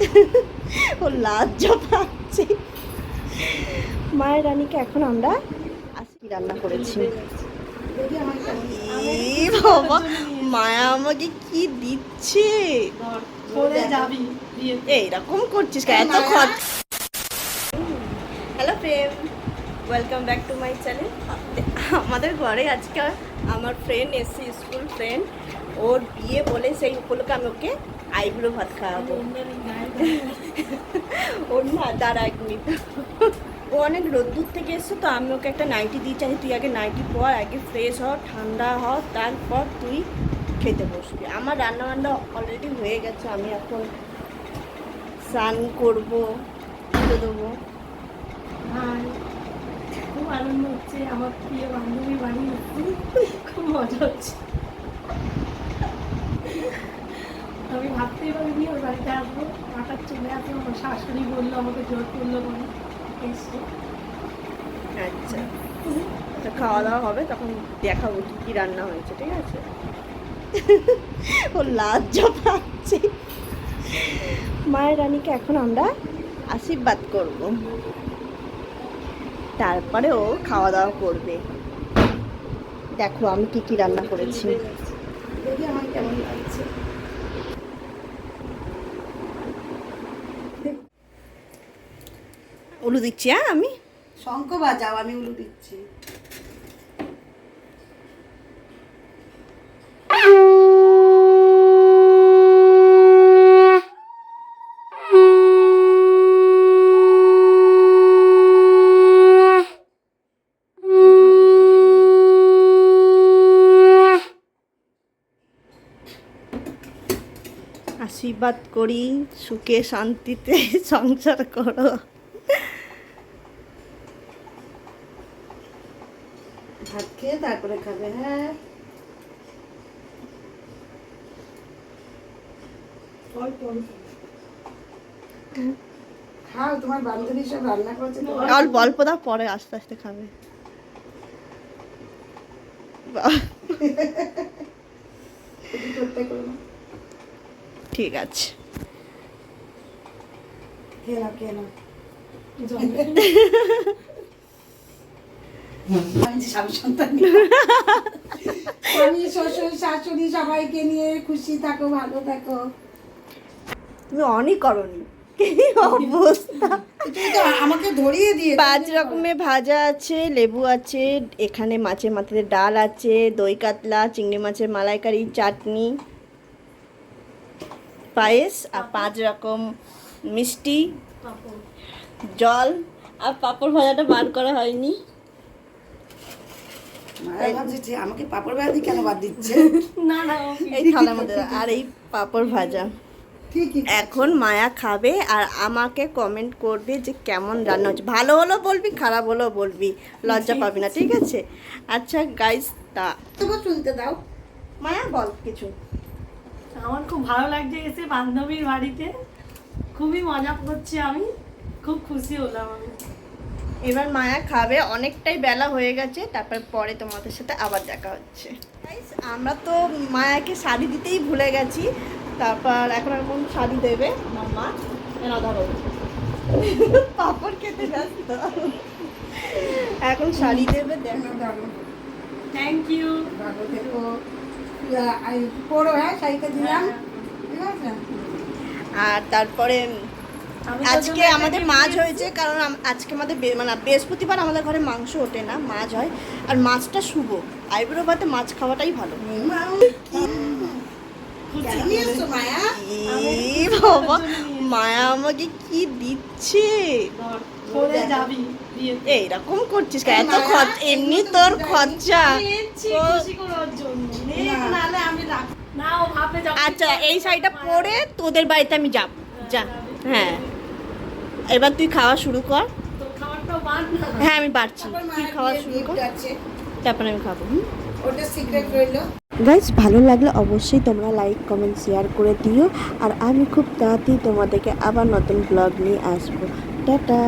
ও লজ্জা পাচ্ছে। মায়ের রানীকে এখন আমরা আজকে রান্না করেছি। বাবা মায়া আমাকে কি দিচ্ছে? এইরকম করছিস এত খত hello Prem welcome back to my channel আমাদের ঘরে আজকে আমার ফ্রেন্ড এসছে স্কুল ফ্রেন্ড ওর বিয়ে বলে সেই উপলক্ষে আমি ওকে আইব্রো ভাত খাওয়াবো ওর না দাঁড়া এক মিনিট ও অনেক রোদ্দুর থেকে এসছে তো আমি ওকে একটা নাইটি দিয়েছি চাই তুই আগে নাইটি পর আগে ফ্রেশ হ ঠান্ডা হ তারপর তুই খেতে বসবি আমার রান্না বান্না অলরেডি হয়ে গেছে আমি এখন স্নান করব পুজো দেবো খুব আনন্দ হচ্ছে আমার প্রিয় বান্ধবী বাড়ি খুব মজা হচ্ছে আমি ভাবতেই পারিনি ওর বাড়িতে আসব। হঠাৎ চলে আসব আমার শাশুড়ি বলল আমাকে জোর করল বলে এসছে। আচ্ছা। তো খাওয়া দাওয়া হবে তখন দেখাবো কি কি রান্না হয়েছে ঠিক আছে? ও লজ্জা পাচ্ছে। মায়ের রানীকে এখন আমরা আশীর্বাদ করব। তারপরে ও খাওয়া দাওয়া করবে। দেখো আমি কি কি রান্না করেছি। দেখি আমার কেমন লাগছে। উলু দিচ্ছি হ্যাঁ আমি? শঙ্খ বাজাও আমি উলু দিচ্ছি। আশীর্বাদ করি সুখে শান্তিতে সংসার করো। ভাত খেয়ে তারপরে খাবে হ্যাঁ। অল্প অল্প। খাও তোমার বান্ধবী সব রান্না করেছে অল্প অল্প দাও পরে আস্তে আস্তে খাবে। ঠিক আছে। নাও জল আমি যে সন্তান আমি শ্বশুর শাশুড়ি সবাইকে নিয়ে খুশি থাকো ভালো থাকো। তুমি অনই করনি। কি অবস্থা? তুমি তো আমাকে ধরিয়ে দিয়ে পাঁচ রকমের ভাজা আছে লেবু আছে এখানে মাছের মাথাতে ডাল আছে দই কাতলা চিংড়ি মাছের মালাইকারি চাটনি পায়েস আর পাঁচ রকম মিষ্টি জল। আর পাঁপড় ভাজাটা বার করা হয়নি। আমাকে পাপড় ভাজি কেন বাদ দিচ্ছে? না না এই থালার মধ্যে আর এই পাঁপড় ভাজা। এখন মায়া খাবে আর আমাকে কমেন্ট করবে যে কেমন রান্না হচ্ছে। ভালো হলো বলবি খারাপ হলো বলবি। লজ্জা পাবি না ঠিক আছে? আচ্ছা গাইস তা তবু চলতে দাও। মায়া বল কিছু। আমার খুব ভালো লাগছে এসে বান্ধবীর বাড়িতে। খুবই মজা করছি আমি। খুব খুশি হলাম আমি। এবার মায়া খাবে অনেকটাই বেলা হয়ে গেছে তারপর পরে তোমাদের সাথে আবার দেখা হচ্ছে। আমরা তো মায়াকে শাড়ি দিতেই ভুলে গেছি তারপর এখন এখন শাড়ি দেবে? মাম্মা পাপড় খেতে ব্যস্ত। এখন শাড়ি দেবে দেখো। থ্যাংক ইউ ভালো থেকো পড়ো হ্যাঁ শাড়িটা দিলাম ঠিক আছে আর তারপরে আজকে আমাদের মাছ হয়েছে কারণ আজকে আমাদের মানে বৃহস্পতিবার আমাদের ঘরে মাংস ওঠে না মাছ হয়। আর মাছটা শুভ। আইব্রো ভাতে মাছ খাওয়াটাই ভালো। বাবা মায়া আমাকে কি দিচ্ছে? এইরকম করছিস এত মায়া, খরচ এমনি তোর খরচা। আচ্ছা এই শাড়িটা পরে তোদের বাড়িতে আমি যাব। যা। হ্যাঁ। এবার তুই খাওয়া শুরু কর। হ্যাঁ আমি পারছি তুই খাওয়া শুরু কর। তারপরে আমি খাব হুম? ওটা সিক্রেট রইল। গাইজ ভালো লাগলে অবশ্যই তোমরা লাইক কমেন্ট শেয়ার করে দিও। আর আমি খুব তাড়াতাড়ি তোমাদেরকে আবার নতুন ব্লগ নিয়ে আসব। টাটা!